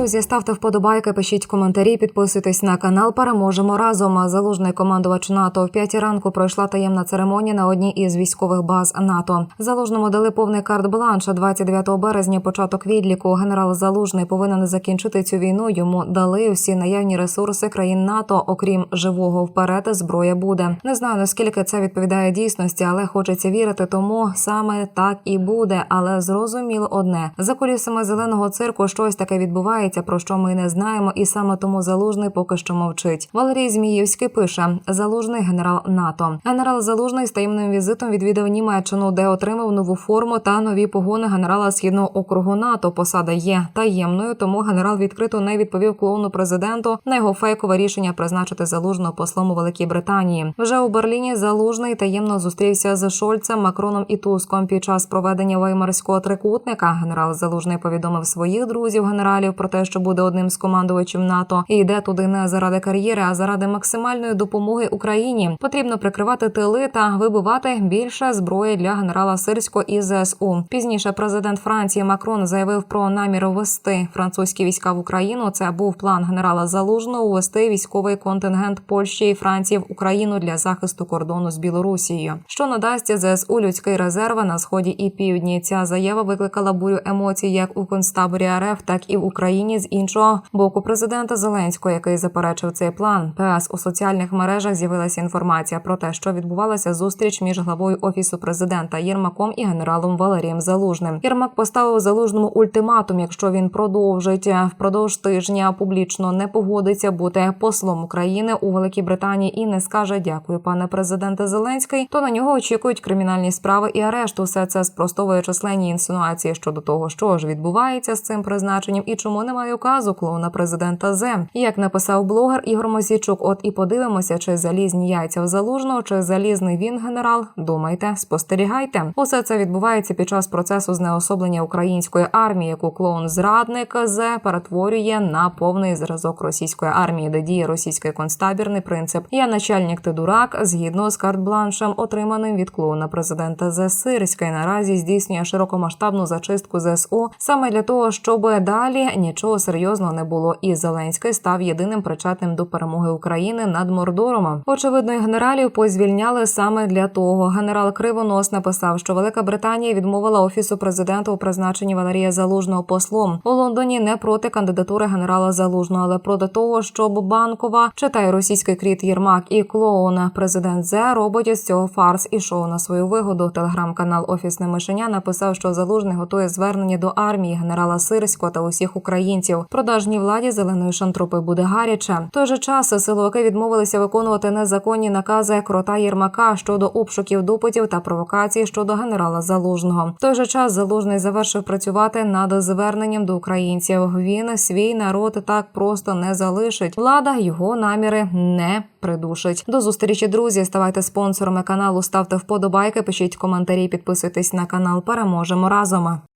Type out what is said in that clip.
Друзі, ставте вподобайки, пишіть коментарі, підписуйтесь на канал. Переможемо разом. Залужний командувач НАТО в п'ятій ранку пройшла таємна церемонія на одній із військових баз НАТО. Залужному дали повний карт-бланш. 29 березня. Початок відліку. Генерал Залужний повинен закінчити цю війну. Йому дали всі наявні ресурси країн НАТО. Окрім живого вперед, зброя буде. Не знаю наскільки це відповідає дійсності, але хочеться вірити, тому саме так і буде. Але зрозуміло одне за кулісами зеленого цирку щось таке відбувається, про що ми не знаємо, і саме тому залужний поки що мовчить. Валерій Зміївський пише: залужний генерал НАТО. Генерал Залужний з таємним візитом відвідав Німеччину, де отримав нову форму та нові погони генерала східного округу НАТО. Посада є таємною, тому генерал відкрито не відповів клоуну президенту на його фейкове рішення призначити залужного послом у Великій Британії. Вже у Берліні залужний таємно зустрівся з Шольцем, Макроном і Туском під час проведення веймарського трикутника. Генерал Залужний повідомив своїх друзів генералів про те, що буде одним з командувачів НАТО і йде туди не заради кар'єри, а заради максимальної допомоги Україні. Потрібно прикривати тили та вибивати більше зброї для генерала Сирського і ЗСУ. Пізніше президент Франції Макрон заявив про намір ввести французькі війська в Україну. Це був план генерала Залужного ввести військовий контингент Польщі і Франції в Україну для захисту кордону з Білорусією, що надасть ЗСУ людський резерв на сході і півдні. Ця заява викликала бурю емоцій як у концтаборі РФ, так і в Україні з іншого боку президента Зеленського, який заперечив цей план. ПС у соціальних мережах з'явилася інформація про те, що відбувалася зустріч між главою офісу президента Єрмаком і генералом Валерієм Залужним. Єрмак поставив залужному ультиматум, якщо він продовжить впродовж тижня публічно не погодиться бути послом України у Великій Британії і не скаже дякую, пане президенте Зеленський, то на нього очікують кримінальні справи і арешт. Усе це спростовує численні інсинуації щодо того, що ж відбувається з цим призначенням і чому немає указу клоуна президента Зе. Як написав блогер Ігор Мосійчук, от і подивимося, чи залізні яйця в залужного, чи залізний він генерал. Думайте, спостерігайте. Усе це відбувається під час процесу знеособлення української армії, яку клоун зрадник Зе перетворює на повний зразок російської армії, де діє російський концтабірний принцип. Я начальник ти дурак згідно з карт-бланшем, отриманим від клоуна президента Зе Сирська, і наразі здійснює широкомасштабну зачистку ЗСУ саме для того, щоб далі нічого серйозного не було. І Зеленський став єдиним причетним до перемоги України над Мордором. Очевидно, генералів позвільняли саме для того. Генерал Кривонос написав, що Велика Британія відмовила офісу президента у призначенні Валерія Залужного послом у Лондоні не проти кандидатури генерала Залужного, але проти того, щоб банкова читає російський кріт Єрмак і клоун президент Зе робить із цього фарс і шоу на свою вигоду. Телеграм-канал Офісне мишеня написав, що Залужний готує звернення до армії генерала Сирського та усіх українців. Продажній владі зеленої шантропи буде гаряче. Той же час силовики відмовилися виконувати незаконні накази крота Єрмака щодо обшуків допитів та провокацій щодо генерала Залужного. В той же час Залужний завершив працювати над зверненням до українців. Він свій народ так просто не залишить. Влада його наміри не придушить. До зустрічі, друзі. Ставайте спонсорами каналу, ставте вподобайки, пишіть коментарі, підписуйтесь на канал. Переможемо разом.